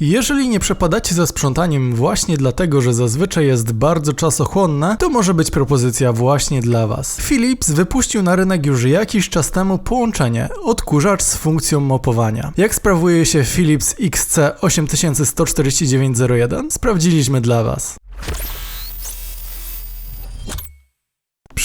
Jeżeli nie przepadacie za sprzątaniem właśnie dlatego, że zazwyczaj jest bardzo czasochłonne, to może być propozycja właśnie dla Was. Philips wypuścił na rynek już jakiś czas temu połączenie odkurzacz z funkcją mopowania. Jak sprawuje się Philips XC814901? Sprawdziliśmy dla Was.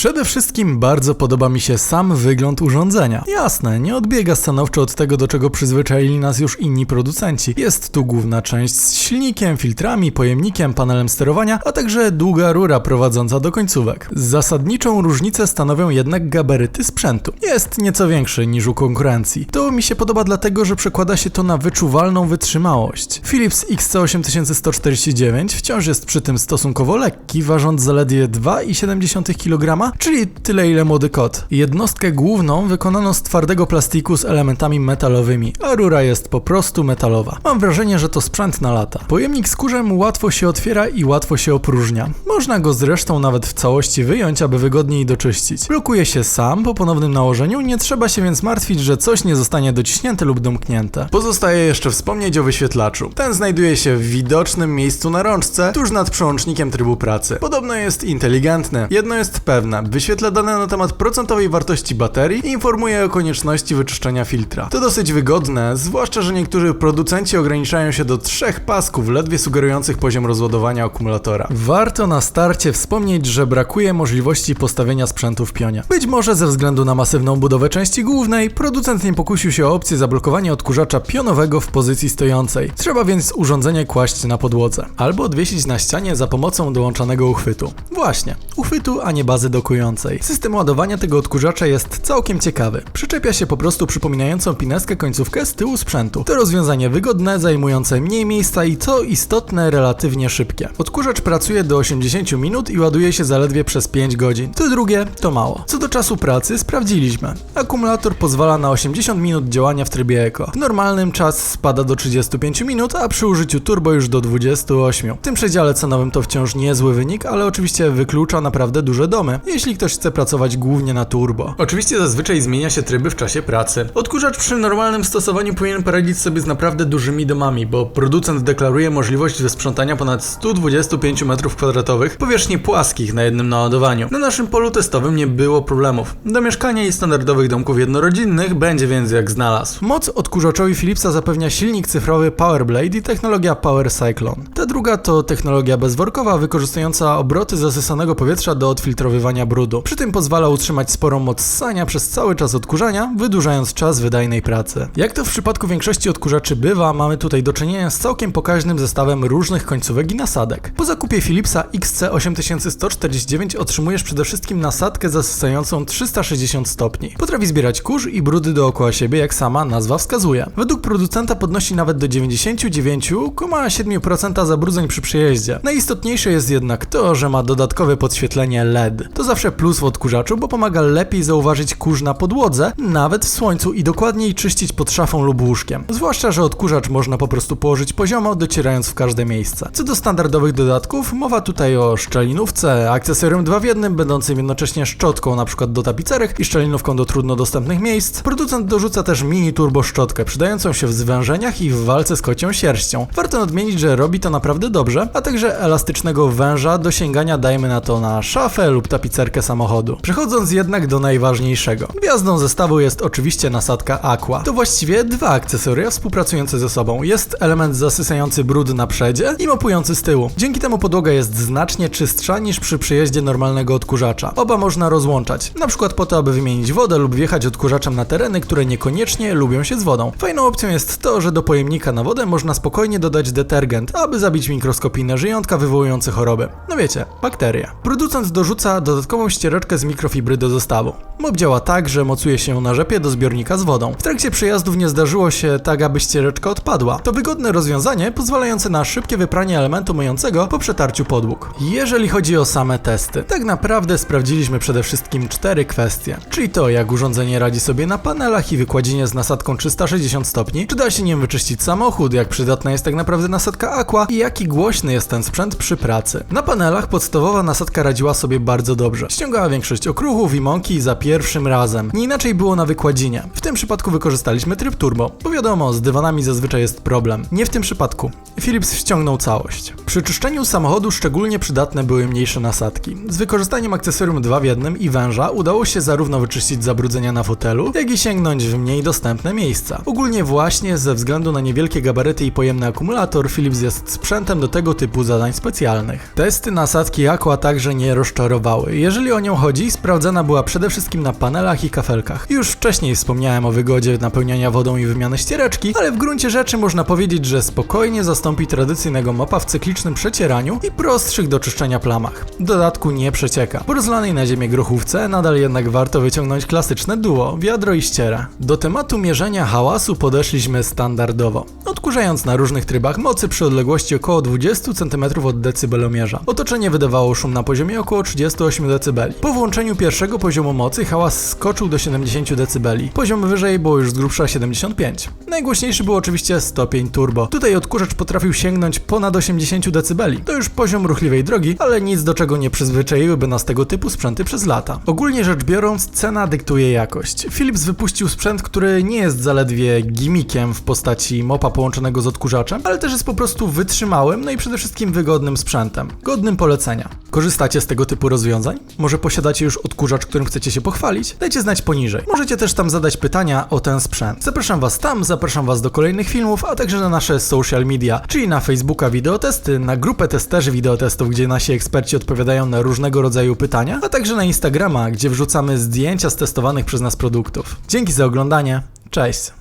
Przede wszystkim bardzo podoba mi się sam wygląd urządzenia. Jasne, nie odbiega stanowczo od tego, do czego przyzwyczaili nas już inni producenci. Jest tu główna część z silnikiem, filtrami, pojemnikiem, panelem sterowania, a także długa rura prowadząca do końcówek. Zasadniczą różnicę stanowią jednak gabaryty sprzętu. Jest nieco większy niż u konkurencji. To mi się podoba dlatego, że przekłada się to na wyczuwalną wytrzymałość. Philips XC8149 wciąż jest przy tym stosunkowo lekki, ważąc zaledwie 2,7 kg, czyli tyle ile młody kot. Jednostkę główną wykonano z twardego plastiku z elementami metalowymi, a rura jest po prostu metalowa. Mam wrażenie, że to sprzęt na lata. Pojemnik z kurzem łatwo się otwiera i łatwo się opróżnia. Można go zresztą nawet w całości wyjąć, aby wygodniej doczyścić. Blokuje się sam po ponownym nałożeniu, nie trzeba się więc martwić, że coś nie zostanie dociśnięte lub domknięte. Pozostaje jeszcze wspomnieć o wyświetlaczu. Ten znajduje się w widocznym miejscu na rączce, tuż nad przełącznikiem trybu pracy. Podobno jest inteligentny. Jedno jest pewne, wyświetla dane na temat procentowej wartości baterii i informuje o konieczności wyczyszczenia filtra. To dosyć wygodne, zwłaszcza, że niektórzy producenci ograniczają się do trzech pasków, ledwie sugerujących poziom rozładowania akumulatora. Warto na starcie wspomnieć, że brakuje możliwości postawienia sprzętu w pionie. Być może ze względu na masywną budowę części głównej, producent nie pokusił się o opcję zablokowania odkurzacza pionowego w pozycji stojącej. Trzeba więc urządzenie kłaść na podłodze, albo odwiesić na ścianie za pomocą dołączonego uchwytu. Właśnie, uchwytu, a nie bazy dokującej. System ładowania tego odkurzacza jest całkiem ciekawy. Przyczepia się po prostu przypominającą pineskę końcówkę z tyłu sprzętu. To rozwiązanie wygodne, zajmujące mniej miejsca i co istotne, relatywnie szybkie. Odkurzacz pracuje do 80 minut i ładuje się zaledwie przez 5 godzin. To drugie, to mało. Co do czasu pracy, sprawdziliśmy. Akumulator pozwala na 80 minut działania w trybie Eco. W normalnym czas spada do 35 minut, a przy użyciu turbo już do 28. W tym przedziale cenowym to wciąż niezły wynik, ale oczywiście wyklucza naprawdę duże domy, jeśli ktoś chce pracować głównie na turbo. Oczywiście zazwyczaj zmienia się tryby w czasie pracy. Odkurzacz przy normalnym stosowaniu powinien poradzić sobie z naprawdę dużymi domami, bo producent deklaruje możliwość wysprzątania ponad 125 m2 powierzchni płaskich na jednym naładowaniu. Na naszym polu testowym nie było problemów. Do mieszkania i standardowych domków jednorodzinnych będzie więc jak znalazł. Moc odkurzaczowi Philipsa zapewnia silnik cyfrowy Powerblade i technologia Power Cyclone. Ta druga to technologia bezworkowa wykorzystująca obroty zasysanego powietrza do odfiltrowywania brudu. Przy tym pozwala utrzymać sporą moc ssania przez cały czas odkurzania, wydłużając czas wydajnej pracy. Jak to w przypadku większości odkurzaczy bywa, mamy tutaj do czynienia z całkiem pokaźnym zestawem różnych końcówek i nasadek. Po zakupie Philipsa XC8149 otrzymujesz przede wszystkim nasadkę zasysającą 360 stopni. Potrafi zbierać kurz i brudy dookoła siebie, jak sama nazwa wskazuje. Według producenta podnosi nawet do 99,7% zabrudzeń przy przejeździe. Najistotniejsze jest jednak to, że ma dodatkowe podświetlenie LED. To zawsze plus w odkurzaczu, bo pomaga lepiej zauważyć kurz na podłodze, nawet w słońcu i dokładniej czyścić pod szafą lub łóżkiem. Zwłaszcza, że odkurzacz można po prostu położyć poziomo, docierając w każde miejsce. Co do standardowych dodatków, mowa tutaj o szczelinówce, akcesorium 2 w 1, będącym jednocześnie szczotką np. do tapicerek i szczelinówką do trudno dostępnych miejsc. Producent dorzuca też mini turbo szczotkę, przydającą się w zwężeniach i w walce z kocią sierścią. Warto nadmienić, że robi to naprawdę dobrze, a także elastycznego węża do sięgania dajmy na to na szafę lub tapicerkę samochodu. Przechodząc jednak do najważniejszego. Gwiazdą zestawu jest oczywiście nasadka Aqua. To właściwie dwa akcesoria współpracujące ze sobą. Jest element zasysający brud na przedzie i mopujący z tyłu. Dzięki temu podłoga jest znacznie czystsza niż przy przejeździe normalnego odkurzacza. Oba można rozłączać, na przykład po to, aby wymienić wodę lub wjechać odkurzaczem na tereny, które niekoniecznie lubią się z wodą. Fajną opcją jest to, że do pojemnika na wodę można spokojnie dodać detergent, aby zabić mikroskopijne żyjątka wywołujące choroby. No wiecie, bakterie. Producent dorzuca dodatkową ściereczkę z mikrofibry do zestawu. Mop działa tak, że mocuje się na rzepie do zbiornika z wodą. W trakcie przejazdów nie zdarzyło się tak, aby ściereczka odpadła. To wygodne rozwiązanie pozwalające na szybkie wypranie elementu myjącego po przetarciu podłóg. Jeżeli chodzi o same testy, tak naprawdę sprawdziliśmy przede wszystkim cztery kwestie. Czyli to, jak urządzenie radzi sobie na panelach i wykładzinie z nasadką 360 stopni, czy da się nim wyczyścić samochód, jak przydatna jest tak naprawdę nasadka Aqua i jaki głośny jest ten sprzęt przy pracy. Na panelach podstawowa nasadka radziła sobie bardzo dobrze. Ściągała większość okruchów i mąki za pierwszym razem. Nie inaczej było na wykładzinie. W tym przypadku wykorzystaliśmy tryb turbo, bo wiadomo, z dywanami zazwyczaj jest problem. Nie w tym przypadku. Philips ściągnął całość. Przy czyszczeniu samochodu szczególnie przydatne były mniejsze nasadki. Z wykorzystaniem akcesorium 2 w jednym i węża udało się zarówno wyczyścić zabrudzenia na fotelu, jak i sięgnąć w mniej dostępne miejsca. Ogólnie właśnie ze względu na niewielkie gabaryty i pojemny akumulator, Philips jest sprzętem do tego typu zadań specjalnych. Testy nasadki Aqua także nie rozczarowały. Jeżeli o nią chodzi, sprawdzana była przede wszystkim na panelach i kafelkach. Już wcześniej wspomniałem o wygodzie napełniania wodą i wymiany ściereczki, ale w gruncie rzeczy można powiedzieć, że spokojnie zastąpi tradycyjnego mopa w cyklicznym przecieraniu i prostszych do czyszczenia plamach. W dodatku nie przecieka. Po rozlanej na ziemię grochówce nadal jednak warto wyciągnąć klasyczne duo, wiadro i ścierę. Do tematu mierzenia hałasu podeszliśmy standardowo, odkurzając na różnych trybach mocy przy odległości około 20 cm od decybelomierza. Otoczenie wydawało szum na poziomie około 38 dB. Po włączeniu pierwszego poziomu mocy hałas skoczył do 70 dB. Poziom wyżej było już z grubsza 75. Najgłośniejszy był oczywiście stopień turbo. Tutaj odkurzacz potrafił sięgnąć ponad 80 dB. To już poziom ruchliwej drogi, ale nic do czego nie przyzwyczaiłyby nas tego typu sprzęty przez lata. Ogólnie rzecz biorąc, cena dyktuje jakość. Philips wypuścił sprzęt, który nie jest zaledwie gimmickiem w postaci mopa połączonego z odkurzaczem, ale też jest po prostu wytrzymałym, no i przede wszystkim wygodnym sprzętem. Godnym polecenia. Korzystacie z tego typu rozwiązań? Może posiadacie już odkurzacz, którym chcecie się pochwalić? Dajcie znać poniżej. Możecie też tam zadać pytania o ten sprzęt. Zapraszam Was tam, zapraszam Was do kolejnych filmów, a także na nasze social media, czyli na Facebooka wideotesty, na grupę testerzy wideotestów, gdzie nasi eksperci odpowiadają na różnego rodzaju pytania, a także na Instagrama, gdzie wrzucamy zdjęcia z testowanych przez nas produktów. Dzięki za oglądanie. Cześć!